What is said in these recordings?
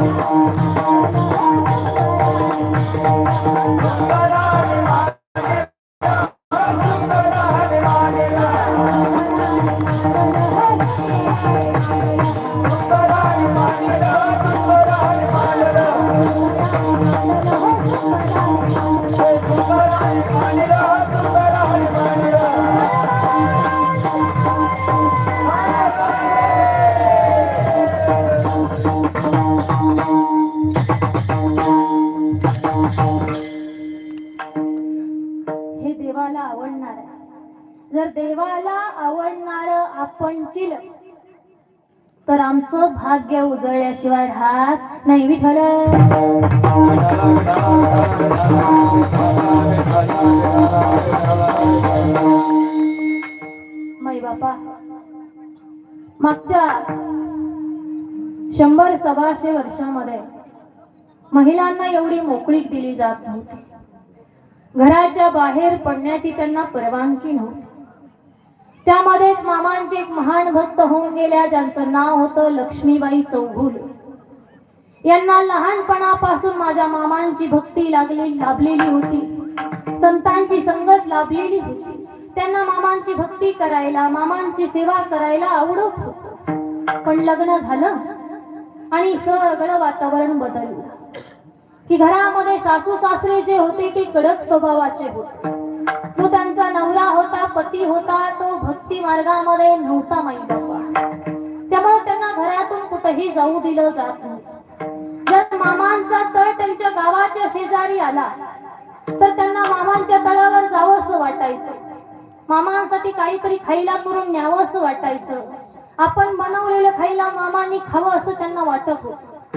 हे जर देवाला आवडणार आपण केलं तर आमचं भाग्य उजळल्याशिवाय राहत नाही विठल माई बापा मागच्या शंभर सव्वाशे वर्षामध्ये महिलांना एवढी मोकळीक दिली जात नव्हती. घराच्या बाहेर पडण्याची त्यांना परवानगी नव्हती. त्यामध्येच मामांचे एक महान भक्त होऊन गेल्या ज्यांचं नाव होतं लक्ष्मीबाई चौघुल. यांना लहानपणापासून माझ्या मामांची भक्ती लागली लाभलेली होती. संतांची संगत लाभलेली होती. त्यांना मामांची भक्ती करायला मामांची सेवा करायला आवडत होत. पण लग्न झालं आणि सगळं वातावरण बदललं. की घरामध्ये सासू सासरे जे होते ते कडक स्वभावाचे होते. पती होता तो भक्ती मार्गामध्ये नव्हता माहीत बाबा त्यामुळे त्यांना घरातून कुठेही जाऊ दिलं जात नव्हतं. जर मामांचा तळ त्यांच्या गावाच्या शेजारी आला तर त्यांना मामांच्या तळावर जावंसं वाटायचं. मामांसाठी काहीतरी खायला करून न्यावंसं वाटायचं. आपण बनवलेलं खायला मामांनी खावं असं त्यांना वाटत होत.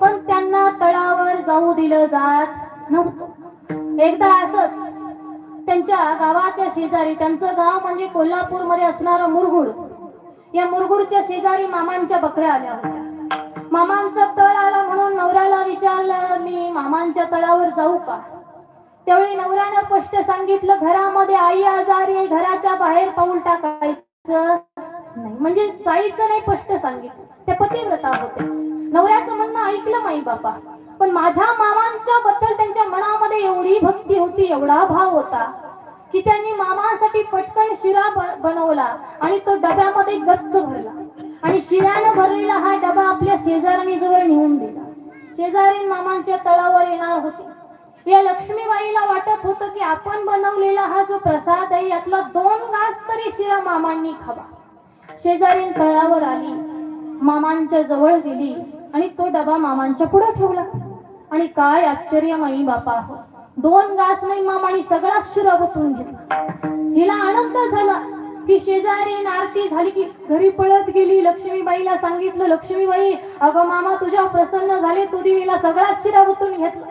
पण त्यांना तळावर जाऊ दिलं जात नव्हतं. एकदा असंच त्यांच्या गावाच्या शेजारी त्यांचं गाव म्हणजे कोल्हापूरमध्ये असणारं मुरगुड. या मुरगुडच्या शेजारी मामांच्या बकऱ्या आल्या होत्या. मामांचा तळ आला म्हणून नवऱ्याला विचारलं मी मामांच्या तळावर जाऊ का? त्यावेळी नवऱ्यानं स्पष्ट सांगितलं घरामध्ये आई आजारी आहे घराच्या बाहेर पाऊल टाकायचं नाही. म्हणजे जायचं नाही स्पष्ट सांगितलं. ते पतिव्रता होते. नवऱ्याचं म्हणणं ऐकलं माई बापा. पण माझ्या मामांच्या बद्दल त्यांच्या मनामध्ये एवढी भक्ती होती एवढा भाव होता. की त्यांनी मामासाठी पटकन शिरा बनवला आणि तो डब्यामध्ये गच्च भरला. आणि शिऱ्यानं भरलेला हा डबा आपल्या शेजारी जवळ नेऊन दिला. शेजारी मामांच्या तळावर येणार होते. या लक्ष्मीबाईला वाटत होतं की आपण बनवलेला हा जो प्रसाद आहे यातला दोन घास तरी शिरा मामांनी खावा. शेजारीन तळावर आली. मामांच्या जवळ दिली आणि तो डबा मामांच्या पुढे ठेवला. आणि काय आश्चर्यमयी बापा हो! दोन गास नाही मामाने सगळा शिरा बतून घेतला. हिला आनंद झाला. की शेजारी आरती झाली की घरी पळत गेली. लक्ष्मीबाईला सांगितलं लक्ष्मीबाई अगं मामा तुझ्या प्रसन्न झाले. तुझी हिला सगळा शिरा बतून घेतला.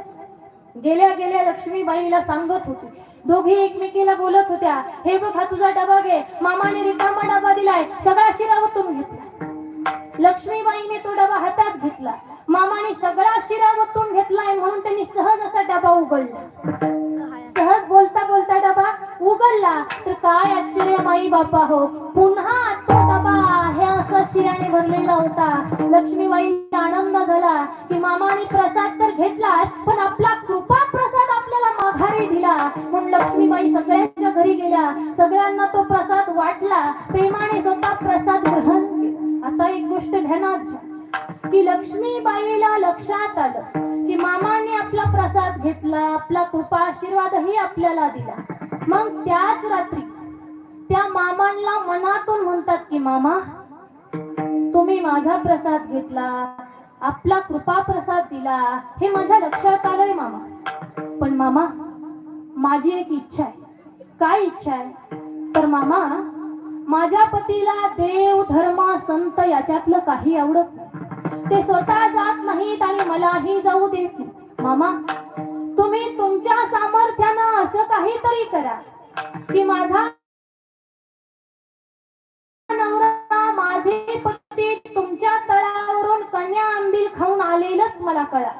गेल्या गेल्या लक्ष्मीबाईला सांगत होती. दोघे एकमेकीला बोलत होत्या हे बघ हा तुझा डबा घे. मामाने रिकामा डबा दिलाय. सगळा शिरा ओतून घेतला. लक्ष्मीबाईने तो डबा हातात घेतला. मामाने सगळा शिरा ओतून घेतलाय म्हणून त्यांनी सहज असा डबा उघडला. सहज बोलता बोलता डबा उघडला. तर काय आश्चर्य माई बापा हो. पुन्हा तो डबा हे असा शिराने भरलेला होता. लक्ष्मीबाई आनंद झाला की मामाने प्रसाद तर घेतलाच पण आपला कृपा प्रसाद आपल्याला माघारी दिला. म्हणून लक्ष्मीबाई सगळ्यांच्या घरी गेल्या. सगळ्यांना तो प्रसाद वाटला. प्रेमाने स्वतः प्रसाद ग्रहण आता एक गोष्ट ध्यानात घ्या. की लक्ष्मीबाईला लक्षात आलं की मामाने आपला प्रसाद घेतला आपला कृपा आशीर्वादही आपल्याला दिला. मग त्याच रात्री त्या मामांना मनातून म्हणतात की मामा तुम्ही माझा प्रसाद घेतला आपला कृपा प्रसाद दिला हे माझ्या लक्षात आलंय मामा. पण मामा माझी एक इच्छा आहे. काय इच्छा आहे? तर मामा माझ्या पतीला देव धर्म संत याच्यातलं काही आवडत नाही. ते स्वतः जात नाहीत आणि मलाही जाऊ देत मामा तुम्ही तुमच्या सामर्थ्यानं असं काहीतरी करा की माझा नवरा माझे पती तुमच्या तळावरून कन्या आंबील खाऊन आलेलंच मला कळा.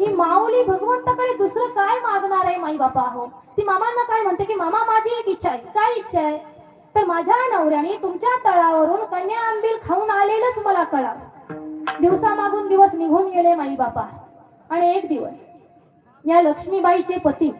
ही माऊली भगवंताकडे दुसरं काय मागणार आहे माई बापा हो. ती मामांना काय म्हणते की मामा माझी एक इच्छा आहे. काय इच्छा आहे? तर माझ्या नवऱ्याने तुमच्या तळावरून कन्या आंबील खाऊन आलेलंच मला कळा. दिवसामागून दिवस निघून गेले माई बापा आणि एक दिवस या लक्ष्मीबाईचे पती